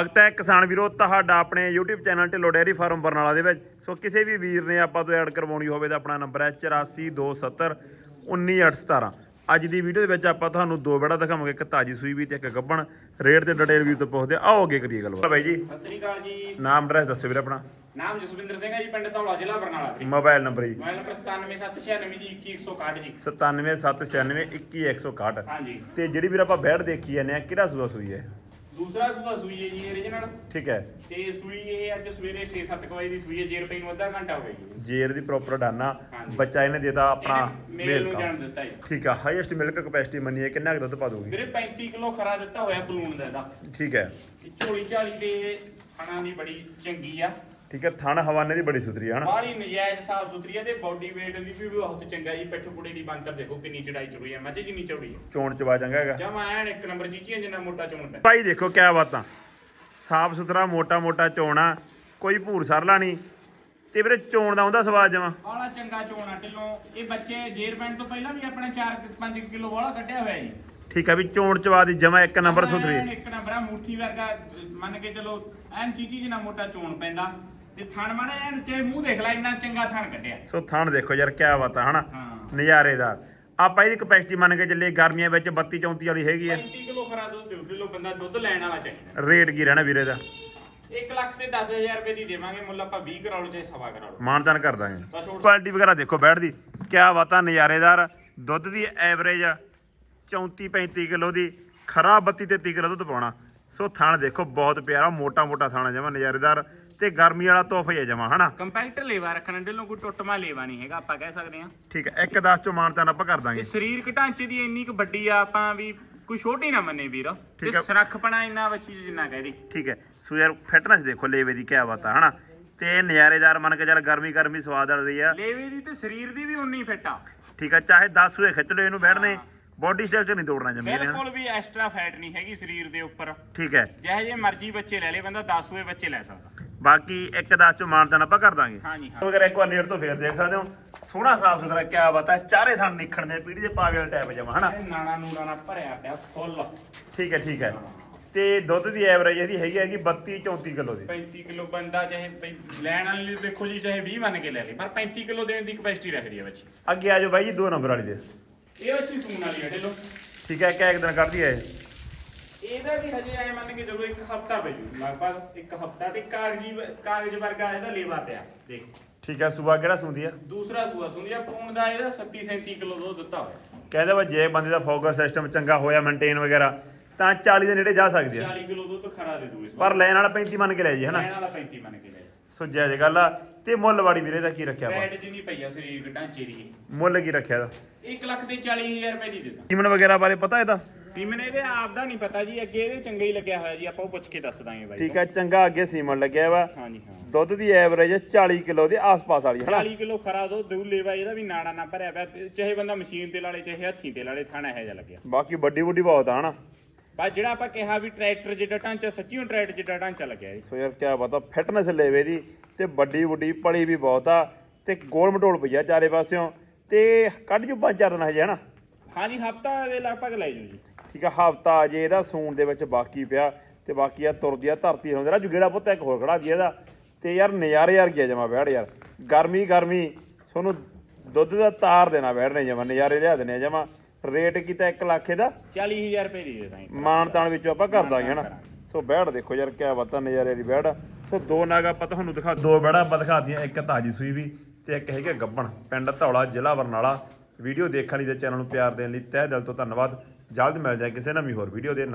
ਸਵਾਗਤ ਹੈ ਕਿਸਾਨ ਵੀਰੋ ਤੁਹਾਡਾ ਆਪਣੇ YouTube channel Dhillon dairy farm Barnala ਦੇ ਵਿੱਚ। ਸੋ ਕਿਸੇ ਵੀ ਵੀਰ ਨੇ ਆਪਾਂ ਤੋਂ ਐਡ ਕਰਵਾਉਣੀ ਹੋਵੇ ਤਾਂ ਆਪਣਾ ਨੰਬਰ ਹੈ 8427 19817 ਅੱਜ ਦੀ ਵੀਡੀਓ ਦੇ ਵਿੱਚ ਆਪਾਂ ਤੁਹਾਨੂੰ ਦੋ ਬੜਾ ਦਿਖਾਵਾਂਗੇ ਇੱਕ ਤਾਜੀ ਸੂਈ ਵੀ ਤੇ ਇੱਕ ਗੱਬਣ। ਰੇਟ ਤੇ ਡਿਟੇਲ ਵੀ ਤੋਂ ਪੁੱਛਦੇ ਆਓ ਅੱਗੇ ਕਰੀਏ ਗੱਲਬਾਤ। ਬਾਈ ਜੀ। ਸਤਿ ਸ੍ਰੀ ਅਕਾਲ ਜੀ। ਨਾਮ ਐਡਰੈਸ ਦੱਸੋ ਵੀਰ ਆਪਣਾ। ਨਾਮ ਜਸਵਿੰਦਰ ਸਿੰਘ ਹੈ ਜੀ ਪਿੰਡ ਧੌਲਾ ਜ਼ਿਲ੍ਹਾ Barnala ji. Mobile number ji. Mobile number 97796 ji 21161 ਜੀ। 97796 21161 ਹਾਂਜੀ। ਤੇ ਜਿਹੜੀ ਵੀਰ ਆਪਾਂ ਬੈੜ ਦੇਖੀ ਜਾਂਦੇ ਆ ਕਿਹੜਾ ਸੂਆ ਸੂਈ ਹੈ? ਦੂਸਰਾ ਸੂਆ ਸੂਈ ਹੈ ਜੀ origignal ਠੀਕ ਹੈ। ਤੇ ਸੂਈ ਇਹ ਅੱਜ ਸਵੇਰੇ 6-7 ਵਜੇ ਦੀ ਸੂਈ ਹੈ ਜੇ ਰੁਪਏ ਨੂੰ ਅੱਧਾ ਘੰਟਾ ਹੋ ਗਿਆ ਜੀ। ਜੇਰ ਦੀ ਪ੍ਰੋਪਰ ਡਾਨਾ ਹਾਂਜੀ। ਬੱਚਾ ਇਹਨੇ ਦੇਤਾ ਆਪਣਾ ਇਹਨੇ ਮੇਲ ਨੂੰ। ਜਾਣ ਦਿੱਤਾ ਜੀ। ਠੀਕ ਆ ਹਾਈਐਸਟ ਮਿਲਕ ਕਪੈਸਿਟੀ ਮੰਨੀਏ ਕਿੰਨਾ ਕੁ ਦੁੱਧ ਪਾ ਦੋਗੀ ਵੀਰੇ 35 ਕਿਲੋ ਖਰਾ ਦਿੱਤਾ ਹੋਇਆ ਬਲੂਨ ਦਾ ਇਹਦਾ। ਠੀਕ ਹੈ। ਇਹ ਝੋਲੀ ਝਾਲੀ ਤੇ ਖਾਣਾ ਦੀ ਬੜੀ ਚੰਗੀ ਆ। ਠੀਕ ਹੈ ਥਣ ਹਵਾਨੇ ਦੀ ਬੜੀ ਸੁਥਰੀ ਹੈ ਹਨਾ? ਬਾਹਲੀ ਨਜਾਇਜ਼ ਸਾਫ਼ ਸੁਥਰੀ ਹੈ ਤੇ ਬਾਡੀ weight ਦੀ ਵੀ ਬਹੁਤ ਚੰਗਾ ਜੀ ਪਿੱਠ ਪੁੜੇ ਦੀ ਬੰਤਰ ਦੇਖੋ ਕਿੰਨੀ ਚੜਾਈ ਚੁੜੀ ਹੈ ਮੱਝ ਜਿੰਨੀ ਚੌੜੀ ਹੈ ਚੋਣ ਚਵਾ ਚੰਗਾ ਹੈਗਾ। ਜਮਾ ਐਨ ਇੱਕ ਨੰਬਰ ਚੀਚੀਆਂ ਜਿੰਨਾ ਮੋਟਾ ਚੋਣ ਪੈ ਭਾਈ ਦੇਖੋ ਕਿਆ ਬਾਤਾਂ। ਸਾਫ਼ ਸੁਥਰਾ ਮੋਟਾ ਮੋਟਾ ਚੋਣਾ ਕੋਈ ਭੂਰ ਸਰਲਾ ਨਹੀਂ। ਤੇ ਵੀਰੇ ਚੋਣ ਦਾ ਆਉਂਦਾ ਸਵਾਦ ਜਮਾ। ਬਾਲਾ ਚੰਗਾ ਚੋਣਾ ਢਿੱਲੋਂ। ਇਹ ਬੱਚੇ ਜੇਰ ਪੈਣ ਤੋਂ ਪਹਿਲਾਂ ਵੀ ਆਪਣੇ 4-5 ਕਿਲੋ ਵਾਲਾ ਕੱਢਿਆ ਹੋਇਆ ਜੀ। ਠੀਕ ਆ ਵੀ ਚੋਣ ਚਵਾ ਦੀ ਜਮਾ ਇੱਕ ਨੰਬਰ ਐਨ ਸੁਥਰੀ। ਇੱਕ ਨੰਬਰ ਆ ਮੁੱਠੀ ਵਰਗਾ ਮੰਨ ਕੇ ਚਲੋ ਐਨ ਚੀਚੀ ਜਿੰਨਾ ਮੋਟਾ ਚੋਣ ਪੈਂਦਾ। ਤੇ ਥਣ ਮਾੜਾ ਐਨ ਚਾਹੇ ਮੂੰਹ ਦੇਖ ਲੈ ਇੰਨਾ ਚੰਗਾ ਥਣ ਕੱਢਿਆ। ਸੋ ਥਣ ਦੇਖੋ ਯਾਰ ਕਿਆ ਬਾਤਾਂ ਹਨਾ? ਹਾਂ। ਨਜ਼ਾਰੇਦਾਰ। ਆਪਾਂ ਇਹਦੀ ਕਪੈਸਿਟੀ ਮੰਨ ਕੇ ਚੱਲੇ ਗਰਮੀਆਂ ਵਿੱਚ 32 34 ਵਾਲੀ ਹੈਗੀ ਹੈ 35 ਕਿਲੋ ਖਰਾ ਦੁੱਧ ਢਿੱਲੋਂ ਬੰਦਾ ਦੁੱਧ ਲੈਣ ਵਾਲਾ ਚਾਹੀਦਾ। ਰੇਟ ਕੀ ਰਹਿਣਾ ਵੀਰੇ ਦਾ? 1 ਲੱਖ ਤੇ 10000 ਰੁਪਏ ਦੀ ਦੇਵਾਂਗੇ ਮੁੱਲ ਆਪਾਂ 20 ਕਰਾ ਲਓ ਚਾਹੇ ਸਵਾ ਕਰਾ ਲਓ ਮਾਨਤਾਨ ਕਰ ਦਾਂਗੇ। ਬਸ ਹੋਰ। ਕੁਆਲਿਟੀ ਵਗੈਰਾ ਦੇਖੋ ਬੈਠ ਦੀ ਕਿਆ ਬਾਤਾਂ ਨਜ਼ਾਰੇਦਾਰ। ਦੁੱਧ ਦੀ ਐਵਰੇਜ 34 35 ਕਿਲੋ ਦੀ ਖਰਾ 32 33 ਕਿਲੋ ਦੁੱਧ ਪਾਉਣਾ। ਸੋ ਥਣ ਦੇਖੋ ਬਹੁਤ ਪਿਆਰਾ ਮੋਟਾ ਮੋਟਾ ਥਾਣਾ ਜਮਾ ਨਜ਼ਾਰੇਦਾਰ। ਤੇ ਗਰਮੀ ਵਾਲਾ ਤੋਹਫਾ ਹੀ ਜਮਾ ਹਨਾ? ਕੰਪੈਕਟ ਲੇਵਾ ਰੱਖਣ ਢਿੱਲੋਂ ਕੋਈ ਟੁੱਟਮਾ ਲੇਵਾ ਨਹੀਂ ਹੈਗਾ ਆਪਾਂ ਕਹਿ ਸਕਦੇ ਹਾਂ। ਠੀਕ ਹੈ ਇੱਕ 10 ਚੋਂ ਮਾਨਤਾਨ ਆਪਾਂ ਕਰ ਤੇ ਦਾਂਗੇ ਸਰੀਰਕ ਢਾਂਚੇ ਦੀ ਇੰਨੀ ਕੁ ਵੱਡੀ ਆ ਆਪਾਂ ਵੀ ਕੋਈ ਛੋਟੀ ਨਾ ਮੰਨੇ ਵੀਰ। ਤੇ ਆ। ਸੁਰੱਖਪਣਾ ਇੰਨਾ ਬੱਚੀ ਜਿੰਨਾ ਕਹਦੀ ਠੀਕ ਹੈ ਸੋ ਯਾਰ ਫਿਟਨੈਸ ਦੇਖੋ ਲੇਵੇ ਦੀ ਕਿਆ ਬਾਤਾਂ ਹਨਾ? ਤੇ ਨਜ਼ਾਰੇਦਾਰ ਮੰਨ ਕੇ ਚੱਲ ਗਰਮੀ ਗਰਮੀ ਸਵਾਦ ਵਾਲੀ ਆ। ਲੇਵੇ ਦੀ ਤੇ ਸਰੀਰ ਦੀ ਵੀ ਉਨੀ ਫਿੱਟ ਆ। ਠੀਕ ਹੈ ਚਾਹੇ 10 ਹੋਏ ਖਿੱਚ ਲਓ ਇਹਨੂੰ ਬੈਠਨੇ ਬੋਡੀ ਸਟਰਕਚਰ ਨਹੀਂ ਤੋੜਨਾ ਜਮੀ। ਬਿਲਕੁਲ ਵੀ ਐਕਸਟਰਾ ਫੈਟ ਨਹੀਂ ਹੈਗੀ ਸਰੀਰ ਦੇ ਉੱਪਰ। ਠੀਕ ਹੈ। ਜਿਹੇ ਜੇ ਮਰਜ਼ੀ ਬੱਚੇ ਲੈ ਲੇ ਬੰਦਾ 10 ਹੋਏ ਬੱਚੇ ਲੈ ਸਕਦਾ। ਬਾਕੀ ਇੱਕ 10 ਚੋਂ ਮਾਨਤਾਨ ਆਪਾਂ ਕਰ ਦਾਂਗੇ। ਹਾਂਜੀ ਹਾਂ। ਅਗਰ ਇੱਕ ਵਾਰ ਨੇੜ ਤੋਂ ਫੇਰ ਦੇਖ ਸਕਦੇ ਹੋ ਸੋਹਣਾ ਸਾਫ਼ ਸੁਥਰਾ ਕਿਆ ਬਾਤ ਹੈ ਚਾਰੇ ਥਾਂ ਨਿਖਣ ਦੇ ਪੀੜੀ ਦੇ ਪਾਵੇ ਵਾਲੇ ਟਾਈਪ ਜਮਾ ਹਨਾ? ਇਹ ਨਾਣਾ ਨੂਣਾ ਨਾਲ ਭਰਿਆ ਪਿਆ ਫੁੱਲ। ਠੀਕ ਹੈ ਠੀਕ ਹੈ। ਤੇ ਦੁੱਧ ਦੀ ਐਵਰੇਜ ਇਹਦੀ ਹੈਗੀ ਹੈਗੀ 32 34 ਕਿਲੋ ਦੀ? 35 ਕਿਲੋ ਬੰਦਾ ਚਾਹੇ ਲੈਣ ਵਾਲੇ ਲਈ ਦੇਖੋ ਜੀ ਚਾਹੇ 20 ਮੰਨ ਕੇ ਲੈ ਲੇ ਪਰ 35 ਕਿਲੋ ਦੇਣ ਦੀ ਕਪੈਸਿਟੀ ਰੱਖਦੀ ਹੈ ਬੱਚੀ ਅੱਗੇ ਆ ਜਾਓ ਬਾਈ ਜੀ ਦੋ ਨੰਬਰ ਵਾਲੀ ਦੇ। ਇਹ ਬੱਚੀ ਸੂਣ ਵਾਲੀ ਹੈ ਢਿੱਲੋਂ। ਠੀਕ ਹੈ ਕਿਆ ਇੱਕ ਦਿਨ ਕੱਢਦੀ ਹੈ ਇਹ? ਇਹਦਾ ਵੀ ਹਜੇ ਐ ਮੰਨ ਕੇ ਚਲੋ ਇੱਕ ਹਫਤਾ ਪੈ ਜੂ। ਲਗਭਗ ਇੱਕ ਹਫਤਾ ਤੇ ਕਾਗਜ਼ੀ ਕਾਗਜ਼ ਵਰਗਾ ਇਹਦਾ ਲੇਵਾ ਪਿਆ ਦੇਖ। ਠੀਕ ਹੈ ਸੂਆ ਕਿਹੜਾ ਸੁੰਦੀ ਆ? ਦੂਸਰਾ ਸੂਆ ਸੁਣਿਆ ਪੂਣ ਦਾ ਇਹਦਾ 37 37 ਕਿਲੋ ਦੁੱਧ ਦਿੱਤਾ ਹੋਇਆ। ਕਹਿੰਦੇ ਵਾ ਜੇ ਬੰਦੇ ਦਾ ਫੋਕਸ ਸਿਸਟਮ ਚੰਗਾ ਹੋਇਆ ਮੇਨਟੇਨ ਵਗੈਰਾ ਤਾਂ 40 ਦੇ ਨੇੜੇ ਜਾ ਸਕਦੀ ਆ। 40 ਕਿਲੋ ਦੁੱਧ ਖਰਾ ਦੇ ਦੂ ਇਸ ਪਰ ਲੈਣ ਵਾਲਾ 35 ਮੰਨ ਕੇ ਲੈ ਜੀ ਹਨਾ? ਲੈਣ ਵਾਲਾ 35 ਮੰਨ ਕੇ ਲੈ ਸੋ ਜਾਇਜ਼ ਗੱਲ ਆ ਤੇ ਮੁੱਲ ਵਾੜੀ ਵੀਰੇ ਦਾ ਕੀ ਰੱਖਿਆ ਵਾ ਰੈਡ ਜਿੰਨੀ ਪਈ ਆ ਸਰੀਰ ਢਾਂਚੇ ਦੀ। ਮੁੱਲ ਕੀ ਰੱਖਿਆ ਦਾ 1 ਲੱਖ ਤੇ 40000 ਰੁਪਏ ਦੀ ਦਿੱਤਾ। ਕੀਮਨ ਵਗੈਰਾ ਬਾਰੇ ਪਤਾ ਇਹਦਾ? ਸੀਮਨ ਇਹਦੇ ਆਪ ਦਾ ਨਹੀਂ ਪਤਾ ਜੀ ਅੱਗੇ ਇਹਦੇ ਚੰਗਾ ਹੀ ਲੱਗਿਆ ਹੋਇਆ ਜੀ ਆਪਾਂ ਉਹ ਪੁੱਛ ਕੇ ਦੱਸ ਦਾਂਗੇ ਬਾਈ ਠੀਕ ਹੈ ਚੰਗਾ ਅੱਗੇ ਸੀਮਨ ਲੱਗਿਆ ਵਾ। ਹਾਂਜੀ ਹਾਂ। ਦੁੱਧ ਦੀ ਐਵਰੇਜ 40 ਕਿਲੋ ਦੇ ਆਸ-ਪਾਸ ਵਾਲੀ ਹਨਾ? 40 ਕਿਲੋ ਖਰਾ ਦੁੱਧ ਦਊ ਲੇਵਾ ਇਹਦਾ ਵੀ ਨਾੜਾ ਨਾ ਭਰਿਆ ਪਿਆ ਚਾਹੇ ਬੰਦਾ ਮਸ਼ੀਨ ਤੇ ਲਾਲੇ ਚਾਹੇ ਹੱਥੀਂ ਤੇ ਲਾਲੇ ਥਾਣਾ ਇਹੋ ਜਿਹਾ ਲੱਗਿਆ। ਬਾਕੀ ਵੱਡੀ ਵੱਡੀ ਬਹੁਤ ਆ ਹਨਾ? ਬਸ ਜਿਹੜਾ ਆਪਾਂ ਕਿਹਾ ਵੀ ਟਰੈਕਟਰ ਜਿੱਡਾ ਢਾਂਚਾ ਸੱਚੀਓ ਟਰੈਕਟਰ ਜਿੱਡਾ ਢਾਂਚਾ ਲੱਗਿਆ ਜੀ। ਸੋ ਯਾਰ ਕਿਆ ਪਤਾ ਫਿਟਨੈਸ ਲੈਵੇ ਦੀ ਤੇ ਵੱਡੀ ਵੱਡੀ ਪਲੀ ਵੀ ਬਹੁਤ ਆ ਤੇ ਗੋਲ ਮਟੋਲ ਪਈ ਆ ਚਾਰੇ ਪਾਸਿਓਂ ਤੇ ਕੱਢ ਜੂ ਪੰਜ ਚਾਰ ਦਿਨ ਹਜੇ ਹਨਾ? ਹਾਂਜੀ ਹਫਤਾ ਦੇ ਲਗਭਗ ਲੈ ਜੂ ਜੀ। ਠੀਕ ਆ ਹਫਤਾ ਅਜੇ ਇਹਦਾ ਸੂਣ ਦੇ ਵਿੱਚ ਬਾਕੀ ਪਿਆ ਤੇ ਬਾਕੀ ਆ ਤੁਰਦੀ ਆ ਧਰਤੀ ਹੁੰਦੇ ਨਾ ਜੁਗੇੜਾ ਪੁੱਤ ਇੱਕ ਹੋਰ ਖੜਾ ਦੀ ਇਹਦਾ। ਤੇ ਯਾਰ ਨਜ਼ਾਰੇ ਯਾਰ ਕੀ ਜਮਾ ਬੈੜ ਯਾਰ। ਗਰਮੀ ਗਰਮੀ। ਤੁਹਾਨੂੰ ਦੁੱਧ ਦਾ ਤਾਰ ਦੇਣਾ ਬੈਠਨੇ ਜਮਾ। ਨਜ਼ਾਰੇ ਲਿਆ ਦੇਣੇ ਜਮਾ। ਰੇਟ ਕੀਤਾ 1 ਲੱਖ ਇਹਦਾ। 40000 ਰੁਪਏ ਦੀ ਦੇ ਦਾਂਗੇ। ਮਾਣ ਤਾਣ ਵਿੱਚੋਂ ਆਪਾਂ ਕਰ ਦਾਂਗੇ ਹਨਾ? ਸੋ ਬੈੜ ਦੇਖੋ ਯਾਰ ਕਿਆ ਬਾਤਾਂ ਨਜ਼ਾਰੇ ਦੀ ਬੈੜ ਸੋ ਦੋ ਨਾਗ ਆਪਾਂ ਤੁਹਾਨੂੰ ਦਿਖਾ ਦੋ ਬੈੜਾਂ ਆਪਾਂ ਦਿਖਾਤੀਆਂ ਇੱਕ ਤਾਜੀ ਸੂਈ ਵੀ ਤੇ ਇੱਕ ਹੈਗਾ ਗੱਬਣ ਪਿੰਡ ਧੌਲਾ ਜ਼ਿਲ੍ਹਾ ਬਰਨਾਲਾ। ਵੀਡੀਓ ਦੇਖਣ ਲਈ ਤੇ ਚੈਨਲ ਨੂੰ ਪਿਆਰ ਦੇਣ ਲਈ ਤਹਿ ਦਿਲ ਤੋਂ ਧੰਨਵਾਦ। ਜਲਦ ਮਿਲ ਜਾਏ ਕਿਸੇ ਨਵੀਂ ਹੋਰ ਵੀਡੀਓ ਦੇ ਨਾਲ।